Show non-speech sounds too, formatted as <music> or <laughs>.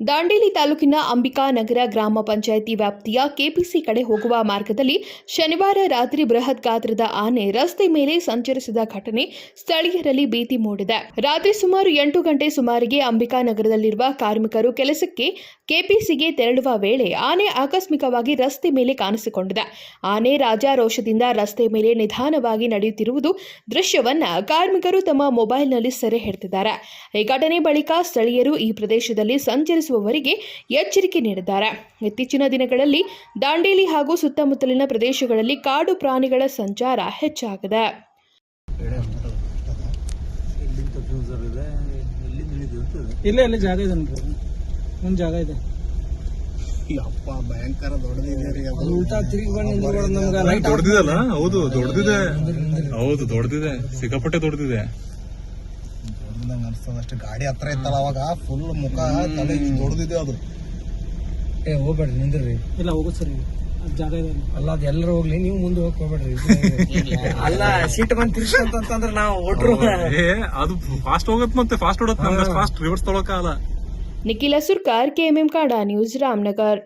ದಾಂಡೇಲಿ ತಾಲೂಕಿನ ಅಂಬಿಕಾ ನಗರ ಗ್ರಾಮ ಪಂಚಾಯಿತಿ ವ್ಯಾಪ್ತಿಯ ಕೆಪಿಸಿ ಕಡೆ ಹೋಗುವ ಮಾರ್ಗದಲ್ಲಿ ಶನಿವಾರ ರಾತ್ರಿ ಬೃಹತ್ ಗಾತ್ರದ ಆನೆ ರಸ್ತೆ ಮೇಲೆ ಸಂಚರಿಸಿದ ಘಟನೆ ಸ್ಥಳೀಯರಲ್ಲಿ ಭೀತಿ ಮೂಡಿದೆ. ರಾತ್ರಿ ಸುಮಾರು ಎಂಟು ಗಂಟೆ ಸುಮಾರಿಗೆ ಅಂಬಿಕಾ ನಗರದಲ್ಲಿರುವ ಕಾರ್ಮಿಕರು ಕೆಲಸಕ್ಕೆ ಕೆಪಿಸಿಗೆ ತೆರಳುವ ವೇಳೆ ಆನೆ ಆಕಸ್ಮಿಕವಾಗಿ ರಸ್ತೆ ಮೇಲೆ ಕಾಣಿಸಿಕೊಂಡಿದೆ. ಆನೆ ರಾಜಾರೋಷದಿಂದ ರಸ್ತೆ ಮೇಲೆ ನಿಧಾನವಾಗಿ ನಡೆಯುತ್ತಿರುವುದು ದೃಶ್ಯವನ್ನ ಕಾರ್ಮಿಕರು ತಮ್ಮ ಮೊಬೈಲ್ನಲ್ಲಿ ಸೆರೆ ಹಿಡಿದಿದ್ದಾರೆ. ಈ ಘಟನೆ ಬಳಿಕ ಸ್ಥಳೀಯರು ಈ ಪ್ರದೇಶದಲ್ಲಿ ಸಂಚರಿಸುವವರಿಗೆ ಎಚ್ಚರಿಕೆ ನೀಡಿದ್ದಾರೆ. ಇತ್ತೀಚಿನ ದಿನಗಳಲ್ಲಿ ದಾಂಡೇಲಿ ಹಾಗೂ ಸುತ್ತಮುತ್ತಲಿನ ಪ್ರದೇಶಗಳಲ್ಲಿ ಕಾಡು ಪ್ರಾಣಿಗಳ ಸಂಚಾರ ಹೆಚ್ಚಾಗಿದೆ. ಎಲ್ಲಿಂದ ಸರ್ ಇದೆ ಎಲ್ಲಿಂದ ಹಿಡಿದಿರ್ತದೆ ಇಲ್ಲೇ ಅಲ್ಲಿ ಜಾಗ ಇದೆ ಒಂದು ಜಾಗ ಇದೆ. ಅಪ್ಪ ಭಯಂಕರ ದೊಡ್ಡದಿದೆ ರೀ ಅದು ಉಲ್ಟಾ ತಿರುಗಿ ಬಂದು ನಿಂತ್ಕೊಳ್ಳೋದು ನಮ್ಗೆ ಲೈಟ್ ದೊಡ್ಡದಿದಲ್ಲ? ಹೌದು ದೊಡ್ಡದಿದೆ. ಹೌದು ದೊಡ್ಡದಿದೆ. ಸಿಕ್ಕಾಪಟ್ಟೆ ದೊಡ್ಡದಿದೆ. ದೊಡ್ಡದಂಗ ಅನ್ಸ್ತದ. ಅಷ್ಟು ಗಾಡಿ ಹತ್ರ ಇತ್ತಲ್ಲ ಅವಾಗ ಫುಲ್ ಮುಖ ತಲೆ ದೊಡ್ದಿದೆ ದೊಡ್ಡದಿದೆ ಅದು. ಏ ಹೋಗ್ಬೇಡ್ರಿ ನಿಂದ್ರಿ. ಇಲ್ಲ ಹೋಗೋದು ಸರಿ ಜಾಗ ಇದೆ ಅಲ್ಲಿ. ಅದ್ ಎಲ್ಲರೂ ಹೋಗ್ಲಿ ನೀವು ಮುಂದೆ ಹೋಗಿ ಹೋಗ್ಬೇಡ್ರಿ. <laughs> ಅಲ್ಲ ಸೀಟ್ ಬಂದ್ ಅಂತಂದ್ರೆ ನಾವು ಒಟ್ರು ಏ ಅದು ಫಾಸ್ಟ್ ಹೋಗತ್ ಮತ್ತೆ ಫಾಸ್ಟ್ ಹೊಡತ್ ನಮ್ಗೆ. ಫಾಸ್ಟ್ ರಿವರ್ಸ್ ತೊಳಕಾಲ ನಿಖಿಲ ಸುರ್ಕಾರ್ ಕೆಎಂಎಂ ಕಾಡಾ ನ್ಯೂಸ್ ರಾಮನಗರ್.